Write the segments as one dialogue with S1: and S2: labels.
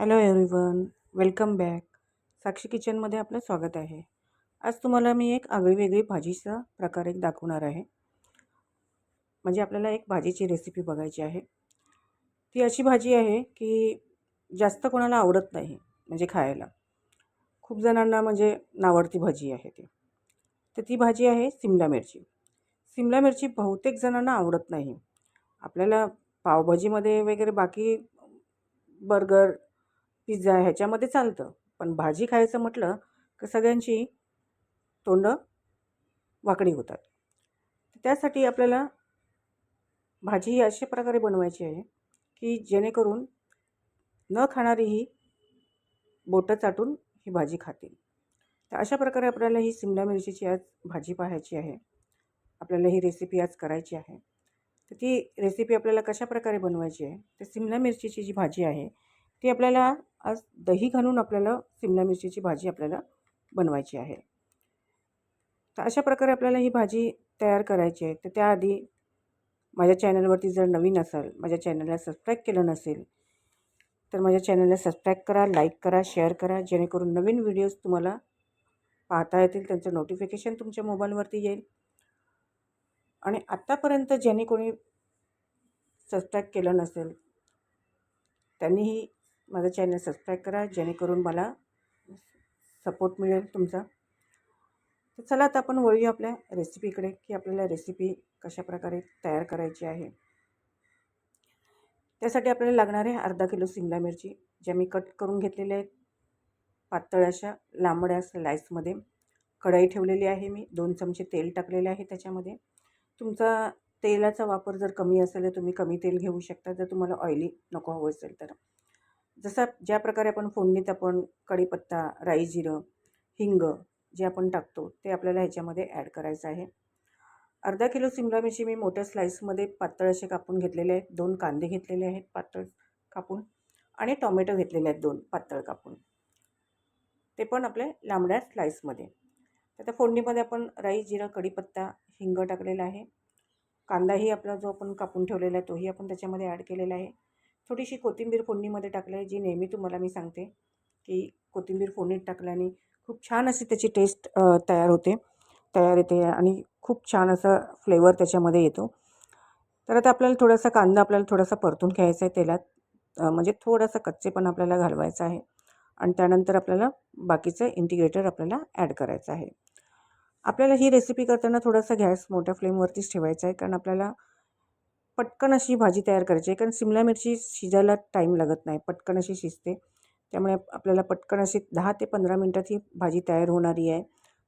S1: Hello everyone welcome back Sakshi किचनमध्ये आपलं स्वागत आहे. आज तुम्हाला मी एक आगळीवेगळी भाजीचा प्रकार एक दाखवणार आहे. म्हणजे आपल्याला एक भाजीची रेसिपी बघायची आहे. ती अशी भाजी आहे की जास्त कोणाला आवडत नाही म्हणजे खायला. खूप जणांना म्हणजे नावडती भाजी आहे ती. तर ती भाजी आहे सिमला मिरची. सिमला मिरची बहुतेक जणांना आवडत नाही. आपल्याला पावभाजीमध्ये वगैरे बाकी बर्गर पिझ्झा ह्याच्यामध्ये चालतं. पण भाजी खायचं म्हटलं की सगळ्यांची तोंडं वाकडी होतात. त्यासाठी आपल्याला भाजी ही अशा प्रकारे बनवायची आहे की जेणेकरून न खाणारीही बोटं चाटून ही भाजी खातील. तर अशा प्रकारे आपल्याला ही सिमला मिरचीची आज भाजी पाहायची आहे. आपल्याला ही रेसिपी आज करायची आहे. तर ती रेसिपी आपल्याला कशा प्रकारे बनवायची आहे? तर सिमला मिरचीची जी भाजी आहे ती आपल्याला आज दही घालून आपल्याला सिमला मिरचीची भाजी आपल्याला बनवायची आहे. तर अशा प्रकारे आपल्याला ही भाजी तयार करायची आहे. तर त्याआधी माझ्या चॅनलवरती जर नवीन असाल माझ्या चॅनलला सबस्क्राईब केलं नसेल तर माझ्या चॅनलला सबस्क्राईब करा लाईक करा शेअर करा. जेणेकरून नवीन व्हिडिओज तुम्हाला पाहता येतील त्यांचं नोटिफिकेशन तुमच्या मोबाईलवरती येईल. आणि आत्तापर्यंत ज्यांनी कोणी सबस्क्राईब केलं नसेल त्यांनीही माझं चॅनल सबस्क्राईब करा जेणेकरून मला सपोर्ट मिळेल तुमचा. तर चला आता आपण वळूया आपल्या रेसिपीकडे की आपल्याला रेसिपी कशा प्रकारे तयार करायची आहे. त्यासाठी आपल्याला लागणार आहे अर्धा किलो सिमला मिरची ज्या मी कट करून घेतलेल्या आहेत. पातळ अशा लांबड्या स्लाईसमध्ये कढई ठेवलेली आहे मी दोन चमचे तेल टाकलेले आहे त्याच्यामध्ये. तुमचा तेलाचा वापर जर कमी असेल तर तुम्ही कमी तेल घेऊ शकता जर तुम्हाला ऑइली नको हवं असेल तर. जसा ज्या प्रकारे आपण फोडणीत आपण कढीपत्ता राई जिरं हिंग जे आपण टाकतो ते आपल्याला ह्याच्यामध्ये ॲड करायचं आहे. अर्धा किलो सिमला मिरची मी मोठ्या स्लाईसमध्ये पातळ असे कापून घेतलेले आहेत. दोन कांदे घेतलेले आहेत पातळ कापून आणि टॉमॅटो घेतलेले आहेत दोन पातळ कापून. ते पण आपले लांबड्या स्लाईसमध्ये आता फोडणीमध्ये आपण राई जिरं कढीपत्ता हिंग टाकलेला आहे. कांदाही आपला जो आपण कापून ठेवलेला आहे तोही आपण त्याच्यामध्ये ॲड केलेला आहे. थोडीशी कोथिंबीर फोडणीमध्ये टाकलं आहे जी नेहमी तुम्हाला मी सांगते की कोथिंबीर फोडणीत टाकल्याने खूप छान अशी त्याची टेस्ट तयार होते तयार येते आणि खूप छान असा फ्लेवर त्याच्यामध्ये येतो. तर आता आपल्याला थोडासा कांदा आपल्याला थोडासा परतून घ्यायचा आहे तेलात म्हणजे थोडासा कच्चेपण आपल्याला घालवायचा आहे आणि त्यानंतर आपल्याला बाकीचं इंटिग्रेटर आपल्याला ॲड करायचं आहे. आपल्याला ही रेसिपी करताना थोडासा गॅस मोठ्या फ्लेमवरतीच ठेवायचा आहे कारण आपल्याला पटकन अशी भाजी तयार करायची आहे कारण सिमला मिरची शिजायला टाईम लागत नाही पटकन अशी शिजते. त्यामुळे आपल्याला पटकन अशी दहा ते पंधरा मिनटात ही भाजी तयार होणारी आहे.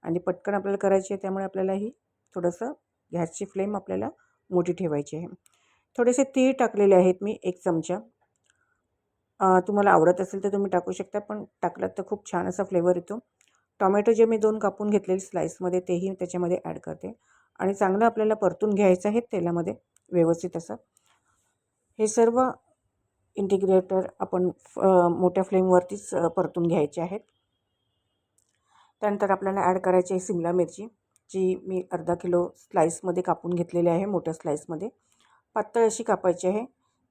S1: आणि पटकन आपल्याला करायची आहे त्यामुळे आपल्याला ही थोडंसं गॅसची फ्लेम आपल्याला मोठी ठेवायची आहे. थोडेसे तीळ टाकलेले आहेत मी एक चमचा. तुम्हाला आवडत असेल तर तुम्ही टाकू शकता पण टाकलात तर खूप छान असा फ्लेवर येतो. टॉमॅटो जे मी दोन कापून घेतलेले स्लाईसमध्ये तेही त्याच्यामध्ये ॲड करते. आणि चांगलं आपल्याला परतून घ्यायचं आहे तेलामध्ये. व्यवस्थित असं. हे सर्व इंटिग्रेटर आपण मोठ्या फ्लेमवरतीच परतून घ्यायचे आहेत. त्यानंतर आपल्याला ॲड करायची आहे सिमला मिरची जी मी अर्धा किलो स्लाईसमध्ये कापून घेतलेली आहे मोठ्या स्लाईसमध्ये पातळ अशी कापायची आहे.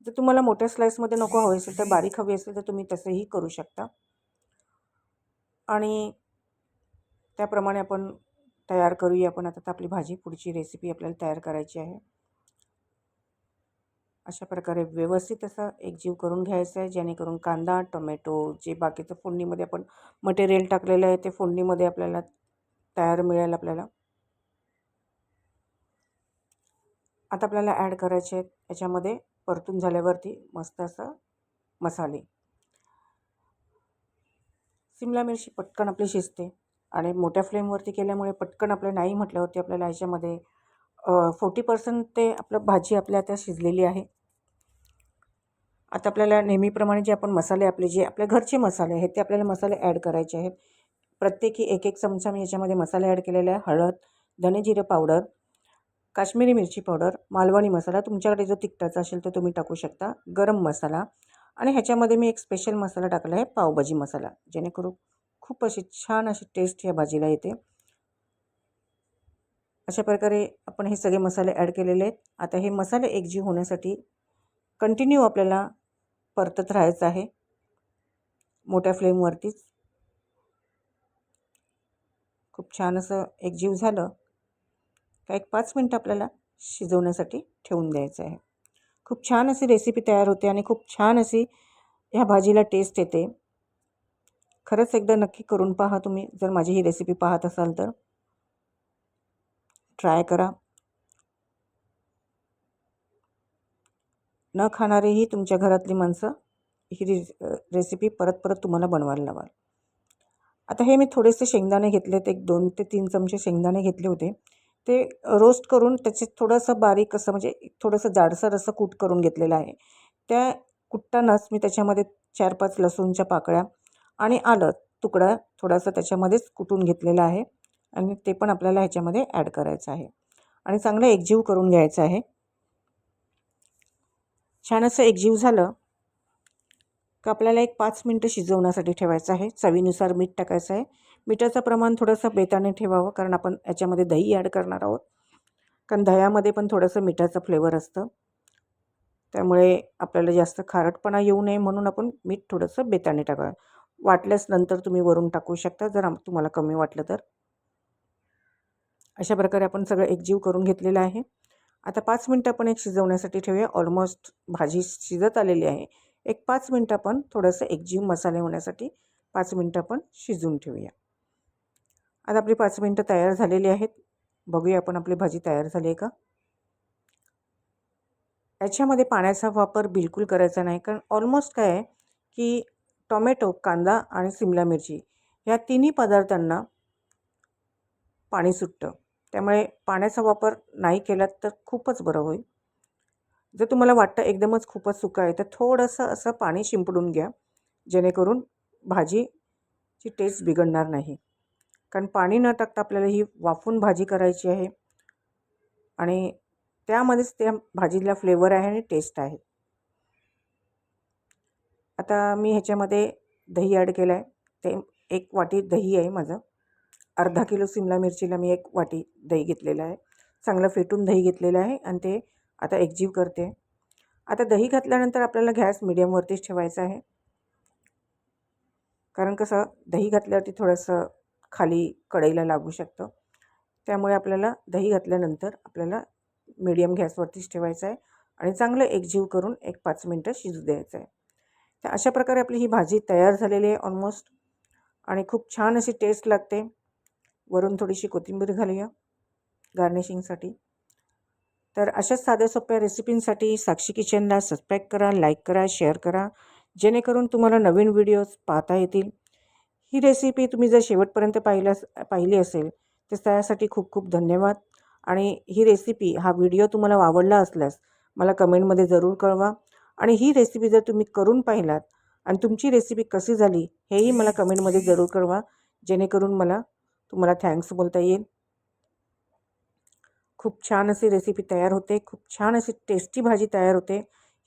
S1: जर तुम्हाला मोठ्या स्लाईसमध्ये नको हवी असेल तर बारीक हवी असेल तर तुम्ही तसंही करू शकता. आणि त्याप्रमाणे आपण तयार करूया आपण. आता आपली भाजी पुढची रेसिपी आपल्याला तयार करायची आहे. अशा प्रकारे व्यवस्थित असं एकजीव करून घ्यायचं आहे जेणेकरून कांदा टोमॅटो जे बाकीचं फोडणीमध्ये आपण मटेरियल टाकलेलं आहे ते फोडणीमध्ये आपल्याला तयार मिळेल आपल्याला. आता आपल्याला ॲड करायचे आहेत याच्यामध्ये परतून झाल्यावरती मस्त असं मसाले. सिमला मिरची पटकन आपली शिजते आणि मोठ्या फ्लेमवरती केल्यामुळे पटकन आपलं नाही म्हटल्यावरती आपल्याला ह्याच्यामध्ये फोर्टी पर्सेंट ते आपलं भाजी आपल्या त्या शिजलेली आहे. आता आपल्याला नेहमीप्रमाणे जे आपण मसाले आपले जे आपल्या घरचे मसाले आहेत ते आपल्याला मसाले ॲड करायचे आहेत. प्रत्येकी एक एक चमचा मी याच्यामध्ये मसाले ॲड केलेले आहे. हळद धने पावडर काश्मीरी मिरची पावडर मालवणी मसाला. तुमच्याकडे जो तिखटाचा असेल तो तुम्ही टाकू शकता. गरम मसाला. आणि ह्याच्यामध्ये मी एक स्पेशल मसाला टाकला आहे पावभाजी मसाला. जेणेकरून खूप अशी छान अशी टेस्ट या भाजीला येते. अशा प्रकारे आपण हे सगळे मसाले ॲड केलेले आहेत. आता हे मसाले एकजीव होण्यासाठी कंटिन्यू आपल्याला परतत राहायचं आहे. मोठ्या फ्लेमवरतीच. खूप छान असं एकजीव झालं. का एक पाच मिनटं आपल्याला शिजवण्यासाठी ठेवून द्यायचं आहे. खूप छान अशी रेसिपी तयार होते आणि खूप छान अशी ह्या भाजीला टेस्ट येते. खरंच एकदा नक्की करून पहा तुम्ही. जर माझी ही रेसिपी पाहत असाल तर. ट्राय करा. न खाणारेही तुमच्या घरातली माणसं ही रे रेसिपी परत परत तुम्हाला बनवायला लावाल. आता हे मी थोडेसे शेंगदाणे घेतले ते एक दोन ते तीन चमचे शेंगदाणे घेतले होते. ते रोस्ट करून त्याचे थोडंसं बारीक असं म्हणजे थोडंसं जाडसर असं कूट करून घेतलेलं आहे. त्या कुटतानाच मी त्याच्यामध्ये चार पाच लसूणच्या पाकळ्या आणि आलं तुकडा थोडासा त्याच्यामध्येच कुटून घेतलेला आहे. आणि ते पण आपल्याला ह्याच्यामध्ये ॲड करायचं आहे. आणि चांगलं एकजीव करून घ्यायचं आहे. छान असं एकजीव झालं. का आपल्याला एक पाच मिनटं शिजवण्यासाठी ठेवायचं आहे. चवीनुसार मीठ टाकायचं आहे. मिठाचं प्रमाण थोडंसं बेताने ठेवावं कारण आपण याच्यामध्ये दही ॲड करणार आहोत. कारण दह्यामध्ये पण थोडंसं मिठाचं फ्लेवर असतं. त्यामुळे आपल्याला जास्त खारटपणा येऊ नये म्हणून आपण मीठ थोडंसं बेताने टाकावं वाटल्यास नंतर तुम्ही वरून टाकू शकता. जर तुम्हाला कमी वाटलं तर. अशा प्रकारे आपण सगळं एकजीव करून घेतलेलं आहे. आता पाच मिनटं आपण एक शिजवण्यासाठी ठेवूया. ऑलमोस्ट भाजी शिजत आलेली आहे. एक पाच मिनटं आपण थोडंसं एकजीव मसाले होण्यासाठी पाच मिनटं आपण शिजवून ठेवूया. आता आपली पाच मिनटं तयार झालेली आहेत. बघूया आपण आपली भाजी तयार झाली आहे का? याच्यामध्ये पाण्याचा वापर बिलकुल करायचा नाही. कारण ऑलमोस्ट काय आहे की टोमॅटो कांदा आणि सिमला मिरची ह्या तिन्ही पदार्थांना पाणी सुटतं. त्यामुळे पाण्याचा वापर नाही केलात तर खूपच बरं होईल. जर तुम्हाला वाटतं एकदमच खूपच सुकं आहे तर थोडंसं असं पाणी शिंपडून घ्या जेणेकरून भाजीची टेस्ट बिघडणार नाही. कारण पाणी न टाकता आपल्याला ही वाफून भाजी करायची आहे आणि त्यामध्येच त्या भाजीला फ्लेवर आहे आणि टेस्ट आहे. आता मी ह्याच्यामध्ये दही ॲड केलं आहे ते एक वाटी दही आहे माझं. अर्धा किलो सिमला मिरचीला मी एक वाटी दही घेतलेलं आहे. चांगलं फेटून दही घेतलेलं आहे आणि ते आता एकजीव करते. आता दही घातल्यानंतर आपल्याला गॅस मिडियमवरतीच ठेवायचा आहे. कारण कसं दही घातल्यावरती थोडंसं खाली कढईला लागू शकतं. त्यामुळे आपल्याला दही घातल्यानंतर आपल्याला मिडियम गॅसवरतीच ठेवायचं आहे आणि चांगलं एकजीव करून एक पाच मिनटं शिजू द्यायचं आहे. तर अशा प्रकारे आपली ही भाजी तयार झालेली आहे ऑलमोस्ट आणि खूप छान अशी टेस्ट लागते. वरून थोडीशी कोथिंबीर घालूया गार्निशिंगसाठी तर अशाच साध्या सोप्या रेसिपींसाठी साक्षी किचनला सबस्क्राईब करा लाईक करा शेअर करा. जेणेकरून तुम्हाला नवीन व्हिडिओज पाहता येतील. ही रेसिपी तुम्ही जर शेवटपर्यंत पाहिला पाहिली असेल तर त्यासाठी खूप खूप धन्यवाद. आणि ही रेसिपी हा व्हिडिओ तुम्हाला आवडला असल्यास मला कमेंटमध्ये जरूर कळवा. आणि ही रेसिपी जर तुम्ही करून पाहिलात आणि तुमची रेसिपी कशी झाली हेही मला कमेंटमध्ये जरूर कळवा. जेणेकरून मला तुम्हाला थँक्स बोलता येईल. खूप छान अशी रेसिपी तयार होते. खूप छान अशी टेस्टी भाजी तयार होते.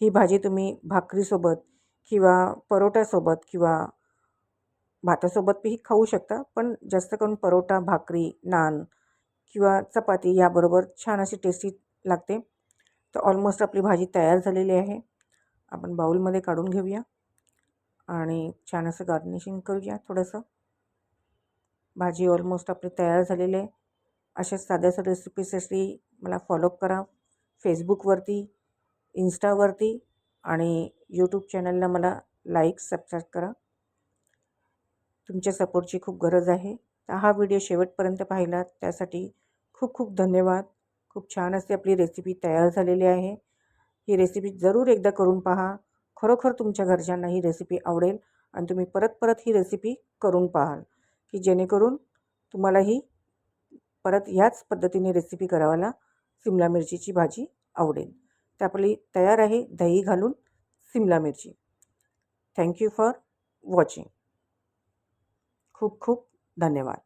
S1: ही भाजी तुम्ही भाकरीसोबत किंवा परोट्यासोबत किंवा भातासोबतही खाऊ शकता. पण जास्त करून परोटा भाकरी नान किंवा चपाती याबरोबर छान अशी टेस्टी लागते. तर ऑलमोस्ट आपली भाजी तयार झालेली आहे. आपण बाऊलमध्ये काढून घेऊया. आणि छान असं गार्निशिंग करूया थोडंसं. भाजी ऑलमोस्ट आपली तयार झालेली आहे. अशाच साध्या साध्या रेसिपीसाठी मला फॉलो करा. फेसबुकवरती इन्स्टावरती आणि यूट्यूब चॅनलला मला लाईक सबस्क्राईब करा. तुमच्या सपोर्टची खूप गरज आहे. तर हा व्हिडिओ शेवटपर्यंत पाहिला. त्यासाठी खूप खूप धन्यवाद. खूप छान अशी आपली रेसिपी तयार झालेली आहे. ही रेसिपी जरूर एकदा करून पहा. खरोखर तुमच्या घरच्यांना ही रेसिपी आवडेल आणि तुम्ही परत परत ही रेसिपी करून पाहाल. की जेणेकरून तुम्हालाही परत ह्याच पद्धतीने रेसिपी करावाला सिमला मिरचीची भाजी आवडेल. तर आपली तयार आहे दही घालून सिमला मिरची. थँक्यू फॉर वॉचिंग खूप खूप धन्यवाद.